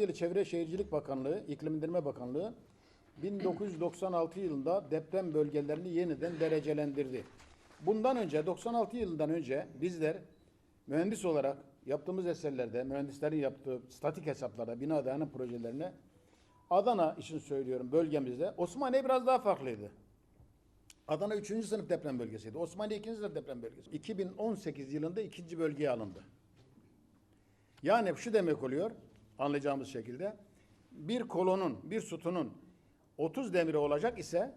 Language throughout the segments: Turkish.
Dili Çevre Şehircilik Bakanlığı, İklimlendirme Bakanlığı 1996 yılında deprem bölgelerini yeniden derecelendirdi. Bundan önce 96 yılından önce bizler mühendis olarak yaptığımız eserlerde, mühendislerin yaptığı statik hesaplarda, bina dayanım projelerine Adana için söylüyorum bölgemizde Osmaniye biraz daha farklıydı. Adana 3. sınıf deprem bölgesiydi. Osmaniye 2. sınıf deprem bölgesi. 2018 yılında ikinci bölgeye alındı. Yani şu demek oluyor anlayacağımız şekilde bir kolonun, bir sütunun 30 demiri olacak ise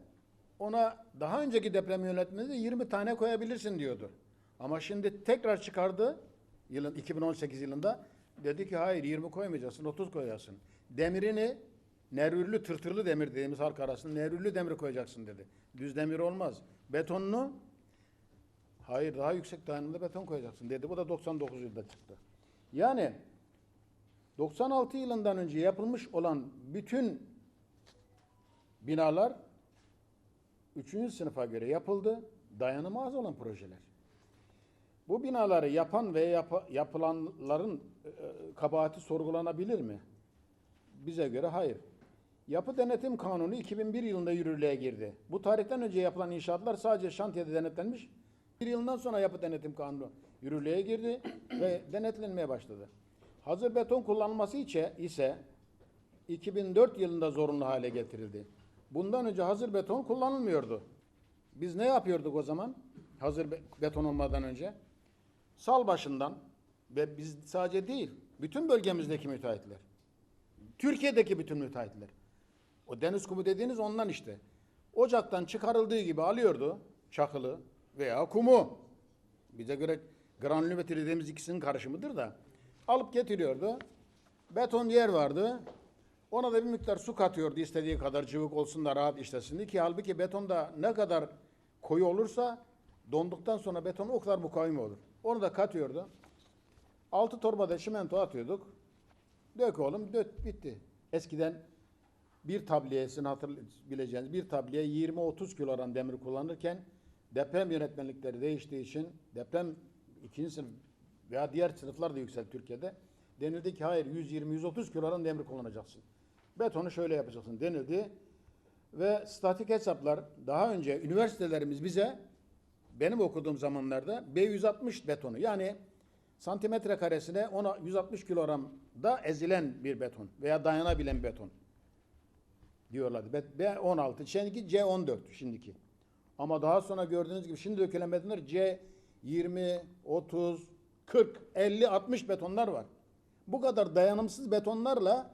ona daha önceki deprem yönetmeliğinde 20 tane koyabilirsin diyordu. Ama şimdi tekrar çıkardı yılın 2018 yılında dedi ki hayır 20 koymayacaksın 30 koyacaksın. Demirini nervürlü tırtırlı demir dediğimiz halk arasında nervürlü demir koyacaksın dedi. Düz demir olmaz. Betonlu hayır daha yüksek dayanımlı beton koyacaksın dedi. Bu da 99 yılında çıktı. Yani 96 yılından önce yapılmış olan bütün binalar 3. sınıfa göre yapıldı. Dayanımı az olan projeler. Bu binaları yapan ve yap- yapılanların e, kabahati sorgulanabilir mi? Bize göre hayır. Yapı Denetim Kanunu 2001 yılında yürürlüğe girdi. Bu tarihten önce yapılan inşaatlar sadece şantiyede denetlenmiş. Bir yıldan sonra Yapı Denetim Kanunu yürürlüğe girdi ve denetlenmeye başladı. Hazır beton kullanılması ise 2004 yılında zorunlu hale getirildi. Bundan önce hazır beton kullanılmıyordu. Biz ne yapıyorduk o zaman? Hazır be- beton olmadan önce. Sal başından ve biz sadece değil, bütün bölgemizdeki müteahhitler. Türkiye'deki bütün müteahhitler. O deniz kumu dediğiniz ondan işte. Ocaktan çıkarıldığı gibi alıyordu çakılı veya kumu. Bize göre granülümetri dediğimiz ikisinin karışımıdır da. Alıp getiriyordu. Beton yer vardı. Ona da bir miktar su katıyordu istediği kadar cıvık olsun da rahat işlesin diye ki halbuki betonda ne kadar koyu olursa donduktan sonra beton o kadar mukavim olur. Onu da katıyordu. Altı torbada çimento atıyorduk. Dök oğlum dök bitti. Eskiden bir tabliyesini hatırlayabileceğiniz bir tabliye 20-30 kilogram demir kullanırken deprem yönetmelikleri değiştiği için deprem ikinci sınıf veya diğer sınıflar da yükseldi Türkiye'de. Denildi ki hayır 120-130 kilogram demir kullanacaksın. Betonu şöyle yapacaksın denildi. Ve statik hesaplar daha önce üniversitelerimiz bize benim okuduğum zamanlarda B160 betonu yani santimetre karesine ona 160 kilogramda ezilen bir beton veya dayanabilen beton diyorlardı. B- B16, şimdiki C14 şimdiki. Ama daha sonra gördüğünüz gibi şimdi dökülen betonlar C20, 30, 40, 50, 60 betonlar var. Bu kadar dayanımsız betonlarla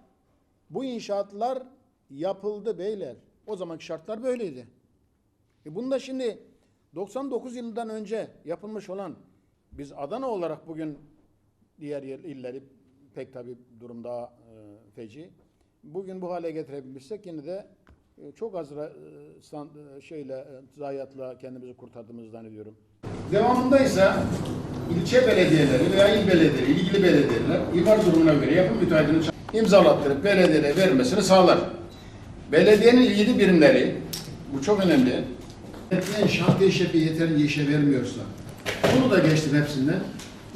bu inşaatlar yapıldı beyler. O zamanki şartlar böyleydi. E bunda şimdi 99 yılından önce yapılmış olan biz Adana olarak bugün diğer illeri pek tabi durum daha e, feci. Bugün bu hale getirebilmişsek yine de e, çok az e, e, şeyle e, zayiatla kendimizi kurtardığımızı zannediyorum. Devamında ise ilçe belediyeleri veya il belediyeleri, ilgili belediyeler imar durumuna göre yapım müteahhitini imzalattırıp belediyeye vermesini sağlar. Belediyenin ilgili birimleri, bu çok önemli, Etmeyen şantiye şefi yeterince işe vermiyorsa, bunu da geçtim hepsinden,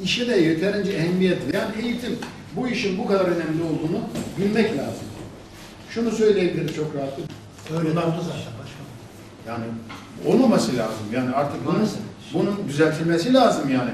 işe de yeterince ehemmiyet, yani eğitim, bu işin bu kadar önemli olduğunu bilmek lazım. Şunu söyleyebiliriz çok rahatlıkla. Öyle oldu zaten başkanım. Yani olmaması lazım. Yani artık bunun, bunun düzeltilmesi lazım yani.